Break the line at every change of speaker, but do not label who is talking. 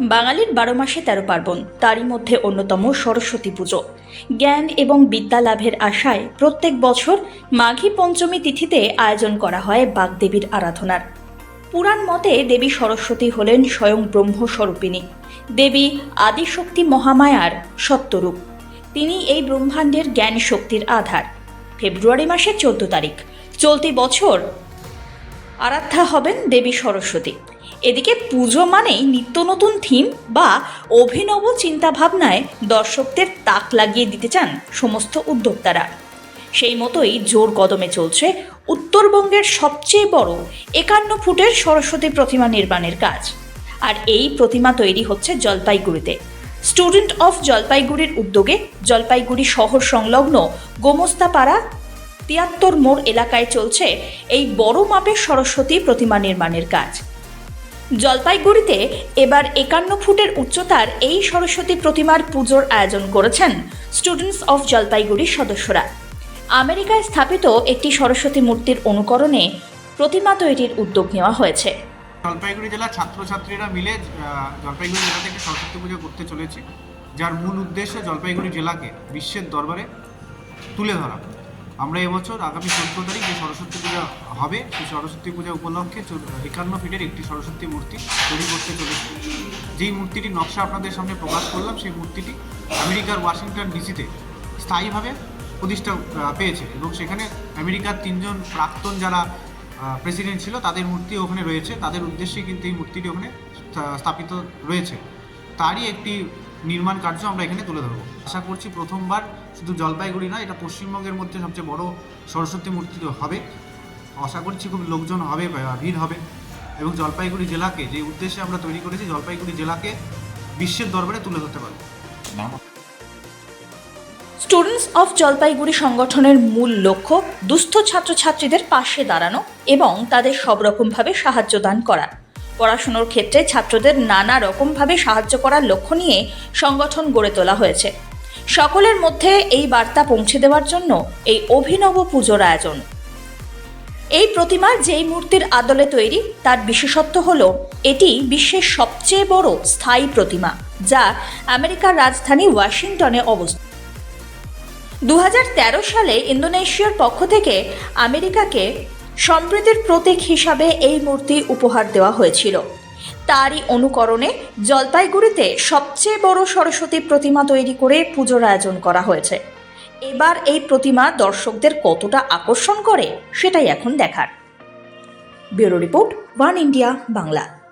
বাঙালির বারো মাসে তেরো পার্বণ, তারই মধ্যে অন্যতম সরস্বতী পুজো। জ্ঞান এবং বিদ্যা লাভের আশায় প্রত্যেক বছর মাঘী পঞ্চমী তিথিতে আয়োজন করা হয় বাগদেবীর আরাধনার। পুরাণ মতে দেবী সরস্বতী হলেন স্বয়ং ব্রহ্মস্বরূপিণী। দেবী আদিশক্তি মহামায়ার সত্যরূপ। তিনি এই ব্রহ্মাণ্ডের জ্ঞান শক্তির আধার। ফেব্রুয়ারি মাসের চোদ্দ তারিখ। চলতি বছর আরাধ্যা হবেন দেবী সরস্বতী। এদিকে পুজো মানেই নিত্য নতুন থিম বা অভিনব চিন্তাভাবনায় দর্শকদের তাক লাগিয়ে দিতে চান সমস্ত উদ্যোক্তারা। সেই মতোই জোর কদমে চলছে উত্তরবঙ্গের সবচেয়ে বড় একান্ন ফুটের সরস্বতী প্রতিমা নির্মাণের কাজ। আর এই প্রতিমা তৈরি হচ্ছে জলপাইগুড়িতে। স্টুডেন্ট অফ জলপাইগুড়ির উদ্যোগে জলপাইগুড়ি শহর সংলগ্ন গোমস্তাপাড়া তিয়াত্তর মোড় এলাকায় চলছে এই বড় মাপের সরস্বতী প্রতিমা নির্মাণের কাজ। জলপাইগুড়িতে এবার একান্ন ফুটের উচ্চতার এই সরস্বতী প্রতিমার পুজোর আয়োজন করেছেন স্টুডেন্টস অফ জলপাইগুড়ির সদস্যরা। আমেরিকায় স্থাপিত একটি সরস্বতী মূর্তির অনুকরণে প্রতিমা তৈরির উদ্যোগ নেওয়া হয়েছে।
জলপাইগুড়ি জেলার ছাত্রছাত্রীরা মিলে জলপাইগুড়ি জেলা থেকে সরস্বতী পুজো করতে চলেছে, যার মূল উদ্দেশ্য জলপাইগুড়ি জেলাকে বিশ্বের দরবারে তুলে ধরা। আমরা এবছর আগামী চোদ্দ তারিখ যে সরস্বতী পূজা হবে, সেই সরস্বতী পূজা উপলক্ষে একান্ন ফিটের একটি সরস্বতী মূর্তি তৈরি করতে চলেছে। যেই মূর্তিটির নকশা আপনাদের সামনে প্রকাশ করলাম, সেই মূর্তিটি আমেরিকার ওয়াশিংটন ডিসিতে স্থায়ীভাবে প্রতিষ্ঠা পেয়েছে এবং সেখানে আমেরিকার তিনজন প্রাক্তন যারা প্রেসিডেন্ট ছিল, তাদের মূর্তি ওখানে রয়েছে। তাদের উদ্দেশ্যে কিন্তু এই মূর্তিটি ওখানে স্থাপিত রয়েছে। তারই একটি নির্মাণ কার্য আমরা এখানে তুলে ধরবো। আশা করছি প্রথমবার শুধু জলপাইগুড়ি নয় এটা পশ্চিমবঙ্গের মধ্যে সবচেয়ে বড় সরস্বতী মূর্তি হবে। আশা করছি খুব লোকজন হবে ভিড় হবে। এবং জলপাইগুড়ি জেলাকে যে উদ্দেশ্যে আমরা তৈরি করেছি জলপাইগুড়ি জেলাকে বিশ্বের দরবারে তুলে ধরতে পারব।
স্টুডেন্টস অফ জলপাইগুড়ি সংগঠনের মূল লক্ষ্য দুস্থ ছাত্রছাত্রীদের পাশে দাঁড়ানো এবং তাদের সব রকমভাবে সাহায্য দান করা। পড়াশুনোর ক্ষেত্রে ছাত্রদের নানা রকমভাবে সাহায্য করার লক্ষ্য নিয়ে সংগঠন গড়ে তোলা হয়েছে। সকলের মধ্যে এই বার্তা পৌঁছে দেওয়ার জন্য এই অভিনব পুজোর আয়োজন। এই প্রতিমা যেই মূর্তির আদলে তৈরি, তার বিশেষত্ব হল, এটি বিশ্বের সবচেয়ে বড় স্থায়ী প্রতিমা, যা আমেরিকার রাজধানী ওয়াশিংটনে অবস্থিত। দু হাজার তেরো সালে ইন্দোনেশিয়ার পক্ষ থেকে আমেরিকাকে সম্প্রীতির প্রতীক হিসাবে এই মূর্তি উপহার দেওয়া হয়েছিল। তারই অনুকরণে জলপাইগুড়িতে সবচেয়ে বড় সরস্বতী প্রতিমা তৈরি করে পুজোর আয়োজন করা হয়েছে। এবার এই প্রতিমা দর্শকদের কতটা আকর্ষণ করে, সেটাই এখন দেখার। Bureau report, one India, Bangla.